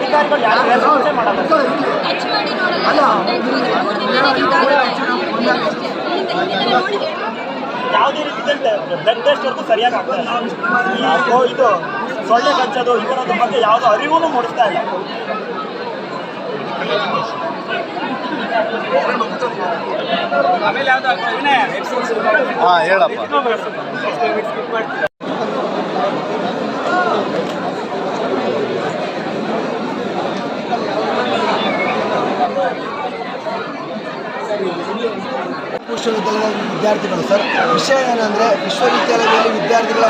ಸ್ಟೂಡೆಂಟ್ಗಳು ಯಾರು ರೆಸ್ಪಾನ್ಸೇ ಮಾಡಲ್ಲ. ಯಾವುದೇ ರೀತಿ ಬ್ಲಡ್ ಟೆಸ್ಟ್ ವರ್ಗೂ ಸರಿಯಾಗಿ ಆಗ್ತಾ ಇಲ್ಲ. ಈ ಕೋ- ಇದು ಸೊಳ್ಳೆ ಕಚ್ಚೋದು ಈ ಥರದ ಬಗ್ಗೆ ಯಾವುದೋ ಅರಿವು ಮೂಡಿಸ್ತಾ ಇಲ್ಲ. ಹಾ ಹೇಳಪ್ಪ. ವಿಶ್ವವಿದ್ಯಾಲಯದ ವಿದ್ಯಾರ್ಥಿಗಳು ಸರ್. ವಿಷಯ ಏನಂದ್ರೆ ವಿಶ್ವವಿದ್ಯಾಲಯದಲ್ಲಿ ವಿದ್ಯಾರ್ಥಿಗಳ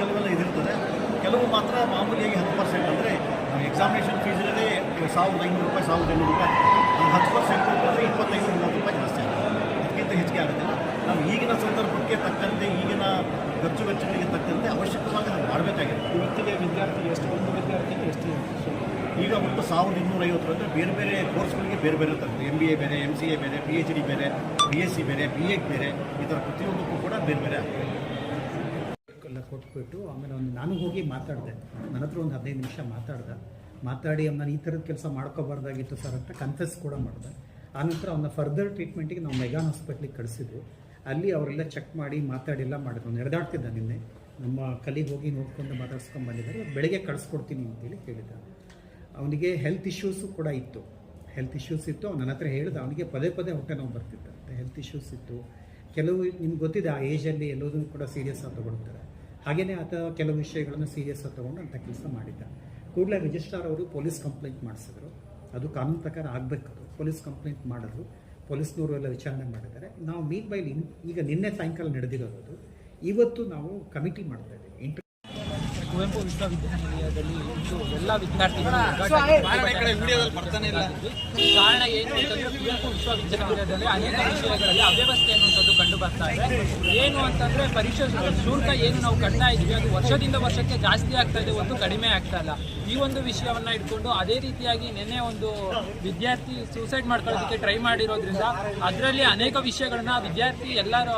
ಕೆಲವೆಲ್ಲ ಇದಿರ್ತದೆ. ಕೆಲವು ಮಾತ್ರ ಮಾಮೂಲಿಯಾಗಿ ಹತ್ತು ಪರ್ಸೆಂಟ್ ಅಂದರೆ ಎಕ್ಸಾಮಿನೇಷನ್ ಫೀಸ್ ಇರೋದೇ ಸಾವಿರದ ಐನೂರು ರೂಪಾಯಿ ಸಾವಿರದ ಐನೂರು ರೂಪಾಯಿ. ಒಂದು ಹತ್ತು ಪರ್ಸೆಂಟ್ ಅಂದರೆ ಇಪ್ಪತ್ತೈದು ಮೂವತ್ತು ರೂಪಾಯಿ ಜಾಸ್ತಿ ಆಗುತ್ತೆ. ಅದಕ್ಕಿಂತ ಹೆಚ್ಚಿಗೆ ಆಗೋದಿಲ್ಲ ನಾವು ಈಗಿನ ಸಂದರ್ಭಕ್ಕೆ ತಕ್ಕಂತೆ ಈಗಿನ ಖರ್ಚು ವೆಚ್ಚಗಳಿಗೆ ತಕ್ಕಂತೆ ಅವಶ್ಯಕವಾಗಿ ನಾವು ಮಾಡಬೇಕಾಗಿದೆ. ಇವತ್ತಿಗೆ ವಿದ್ಯಾರ್ಥಿ ಎಷ್ಟು ಒಂದು ವಿದ್ಯಾರ್ಥಿಗೆ ಎಷ್ಟು ಈಗ ಒಟ್ಟು ಸಾವಿರದ ಇನ್ನೂರ ಐವತ್ತು ಅಂದರೆ ಬೇರೆ ಬೇರೆ ಕೋರ್ಸ್ಗಳಿಗೆ ಬೇರೆ ಬೇರೆ ಇರ್ತದೆ ಎಂ ಬಿ ಎ ಬೇರೆ ಎಂ ಸಿ ಎ ಬೇರೆ ಪಿ ಎಚ್ ಡಿ ಬೇರೆ ಬಿ ಎಸ್ ಸಿ ಬೇರೆ ಬಿ ಎಡ್ ಬೇರೆ, ಈ ಥರ ಪ್ರತಿಯೊಂದಕ್ಕೂ ಕೂಡ ಬೇರೆ ಬೇರೆ ಆಗ್ತದೆ. ಕೊಟ್ಬಿಟ್ಟು ಆಮೇಲೆ ಒಂದು ನಾನು ಹೋಗಿ ಮಾತಾಡಿದೆ. ನನ್ನ ಹತ್ರ ಒಂದು ಹದಿನೈದು ನಿಮಿಷ ಮಾತಾಡ್ದೆ. ಮಾತಾಡಿ ನಾನು ಈ ಥರದ ಕೆಲಸ ಮಾಡ್ಕೋಬಾರ್ದಾಗಿತ್ತು ಸರ್ ಅಂತ ಕನ್ಫೆಸ್ ಕೂಡ ಮಾಡಿದೆ. ಆನಂತರ ಅವನ ಫರ್ದರ್ ಟ್ರೀಟ್ಮೆಂಟಿಗೆ ನಾವು ಮೆಗಾನ್ ಹಾಸ್ಪಿಟ್ಲಿಗೆ ಕಳಿಸಿದ್ವಿ. ಅಲ್ಲಿ ಅವರೆಲ್ಲ ಚೆಕ್ ಮಾಡಿ, ಮಾತಾಡಿ ಎಲ್ಲ ಮಾಡಿದ್ರು. ಅವ್ನು ನಡೆದಾಡ್ತಿದ್ದ ನಿನ್ನೆ. ನಮ್ಮ ಕಲಿಗೆ ಹೋಗಿ ನೋಡ್ಕೊಂಡು ಮಾತಾಡ್ಸ್ಕೊಂಡು ಬಂದಿದ್ದಾರೆ. ಬೆಳಗ್ಗೆ ಕಳಿಸ್ಕೊಡ್ತೀನಿ ಅಂತೇಳಿ ಹೇಳಿದ್ದ ಅವನಿಗೆ ಹೆಲ್ತ್ ಇಶ್ಯೂಸು ಕೂಡ ಇತ್ತು. ಹೆಲ್ತ್ ಇಶ್ಯೂಸ್ ಇತ್ತು. ನನ್ನ ಹತ್ರ ಹೇಳಿದ, ಅವನಿಗೆ ಪದೇ ಪದೇ ಹೊಟ್ಟೆ ನೋವು ಬರ್ತಿತ್ತಂತೆ ಹೆಲ್ತ್ ಇಶ್ಯೂಸ್ ಇತ್ತು. ಕೆಲವು ನಿಮ್ಗೆ ಗೊತ್ತಿದೆ, ಆ ಏಜಲ್ಲಿ ಎಲ್ಲೋದನ್ನು ಕೂಡ ಸೀರಿಯಸ್ ಆಗಿ ತೊಗೊಳ್ತಾರೆ. ಹಾಗೆಯೇ ಆತ ಕೆಲವು ವಿಷಯಗಳನ್ನು ಸೀರಿಯಸ್ ಆಗಿ ತಗೊಂಡು ಅಂತ ಕೆಲಸ ಮಾಡಿದ್ದ. ಕೂಡಲೇ ರಿಜಿಸ್ಟ್ರಾರ್ ಅವರು ಪೊಲೀಸ್ ಕಂಪ್ಲೇಂಟ್ ಮಾಡಿಸಿದ್ರು. ಅದು ಕಾನೂನು ಪ್ರಕಾರ ಆಗಬೇಕು ಪೊಲೀಸ್ ಕಂಪ್ಲೇಂಟ್ ಮಾಡಿದ್ರು. ಪೊಲೀಸ್ನವರು ಎಲ್ಲ ವಿಚಾರಣೆ ಮಾಡಿದ್ದಾರೆ. ನಾವು ಮೀನ್ ಬೈಲ್ ಈಗ ನಿನ್ನೆ ಸಾಯಂಕಾಲ ನಡೆದಿರೋದು ಇವತ್ತು ನಾವು ಕಮಿಟಿ ಮಾಡ್ತಾ ಇದ್ದೀವಿ. ಕುವೆಂಪು ವಿಶ್ವವಿದ್ಯಾನಿಲಯದಲ್ಲಿ ಇಂದು ಎಲ್ಲ ವಿದ್ಯಾರ್ಥಿಗಳು ಕಾರಣ ಏನು ಅಂತಂದ್ರೆ ಕುವೆಂಪು ವಿಶ್ವವಿದ್ಯಾನಿಲಯದಲ್ಲಿ ಅನೇಕ ವಿಷಯಗಳಲ್ಲಿ ಅವ್ಯವಸ್ಥೆ ಅನ್ನುವಂಥದ್ದು ಕಂಡು ಬರ್ತಾ ಇದೆ. ಏನು ಅಂತಂದ್ರೆ ಪರೀಕ್ಷೆ ಶುಲ್ಕ ಏನು ನಾವು ಕಟ್ತಾ ಇದ್ವಿ ಅದು ವರ್ಷದಿಂದ ವರ್ಷಕ್ಕೆ ಜಾಸ್ತಿ ಆಗ್ತಾ ಇದೆ ಒಂದು ಕಡಿಮೆ ಆಗ್ತಾ ಇಲ್ಲ. ಈ ಒಂದು ವಿಷಯವನ್ನ ಇಟ್ಕೊಂಡು ಅದೇ ರೀತಿಯಾಗಿ ನಿನ್ನೆ ಒಂದು ವಿದ್ಯಾರ್ಥಿ ಸೂಸೈಡ್ ಮಾಡ್ಕೊಳ್ಳೋದಕ್ಕೆ ಟ್ರೈ ಮಾಡಿರೋದ್ರಿಂದ ಅದರಲ್ಲಿ ಅನೇಕ ವಿಷಯಗಳನ್ನ ವಿದ್ಯಾರ್ಥಿ ಎಲ್ಲರ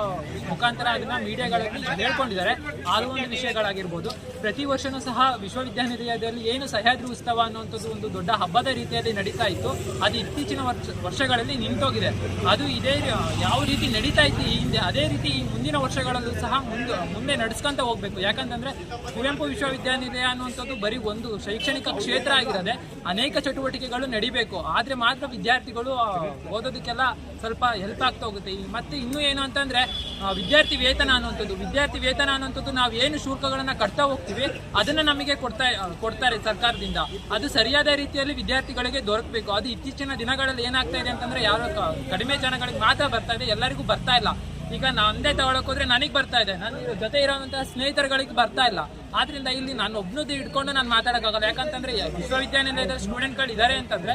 ಮುಖಾಂತರ ಅದನ್ನ ಮೀಡಿಯಾಗಳಲ್ಲಿ ಹೇಳ್ಕೊಂಡಿದ್ದಾರೆ. ಆರು ಒಂದು ವಿಷಯಗಳಾಗಿರ್ಬೋದು. ಪ್ರತಿ ವರ್ಷನೂ ಸಹ ವಿಶ್ವವಿದ್ಯಾನಿಲಯದಲ್ಲಿ ಏನು ಸಹ್ಯಾದ್ರಿ ಉತ್ಸವ ಅನ್ನುವಂಥದ್ದು ಒಂದು ದೊಡ್ಡ ಹಬ್ಬದ ರೀತಿಯಲ್ಲಿ ನಡೀತಾ ಇತ್ತು. ಅದು ಇತ್ತೀಚಿನ ವರ್ಷ, ವರ್ಷಗಳಲ್ಲಿ ನಿಂತೋಗಿದೆ. ಅದು ಇದೇ ಯಾವ ರೀತಿ ನಡೀತಾ ಇತ್ತು ಈ ಹಿಂದೆ, ಅದೇ ರೀತಿ ಈ ಮುಂದಿನ ವರ್ಷಗಳಲ್ಲೂ ಸಹ ಮುಂದೆ ಮುಂದೆ ನಡೆಸ್ಕೊಂತ ಹೋಗ್ಬೇಕು. ಯಾಕಂತಂದ್ರೆ ಕುವೆಂಪು ವಿಶ್ವವಿದ್ಯಾನಿಲಯ ಅನ್ನುವಂಥದ್ದು ಬರೀ ಒಂದು ಶೈಕ್ಷಣಿಕ ಕ್ಷೇತ್ರ ಆಗಿರದೆ. ಅನೇಕ ಚಟುವಟಿಕೆಗಳು ನಡಿಬೇಕು. ಆದ್ರೆ ಮಾತ್ರ ವಿದ್ಯಾರ್ಥಿಗಳು ಓದೋದಕ್ಕೆಲ್ಲ ಸ್ವಲ್ಪ ಹೆಲ್ಪ್ ಆಗ್ತಾ ಹೋಗುತ್ತೆ. ಮತ್ತೆ ಇನ್ನೂ ಏನು ಅಂತಂದ್ರೆ ವಿದ್ಯಾರ್ಥಿ ವೇತನ ಅನ್ನುವಂಥದ್ದು. ವಿದ್ಯಾರ್ಥಿ ವೇತನ ಅನ್ನುವಂಥದ್ದು ನಾವು ಏನು ಶುಲ್ಕಗಳನ್ನ ಕಟ್ತಾ ಹೋಗ್ತೀವಿ ಅದನ್ನ ನಮಗೆ ಕೊಡ್ತಾ, ಕೊಡ್ತಾರೆ ಸರ್ಕಾರದಿಂದ. ಅದು ಸರಿಯಾದ ರೀತಿಯಲ್ಲಿ ವಿದ್ಯಾರ್ಥಿಗಳಿಗೆ ದೊರಕಬೇಕು. ಅದು ಇತ್ತೀಚಿನ ದಿನಗಳಲ್ಲಿ ಏನಾಗ್ತಾ ಇದೆ ಅಂತಂದ್ರೆ ಯಾರು ಕಡಿಮೆ ಜನಗಳಿಗೆ ಮಾತ್ರ ಬರ್ತಾ ಇದೆ, ಎಲ್ಲರಿಗೂ ಬರ್ತಾ ಇಲ್ಲ. ಈಗ ನಂದೇ ತಗೊಳಕ್ ಹೋದ್ರೆ ನನಗೆ ಬರ್ತಾ ಇದೆ. ನನ್ನ ಜೊತೆ ಇರೋವಂತಹ ಸ್ನೇಹಿತರುಗಳಿಗೆ ಬರ್ತಾ ಇಲ್ಲ. ಆದ್ರಿಂದ ಇಲ್ಲಿ ನಾನು ಒಬ್ನದ್ದು ಇಟ್ಕೊಂಡು ನಾನು ಮಾತಾಡೋಕ್ಕಾಗಲ್ಲ. ಯಾಕಂತಂದ್ರೆ ವಿಶ್ವವಿದ್ಯಾನಿಲಯದ ಸ್ಟೂಡೆಂಟ್ಗಳು ಇದ್ದಾರೆ ಅಂತಂದ್ರೆ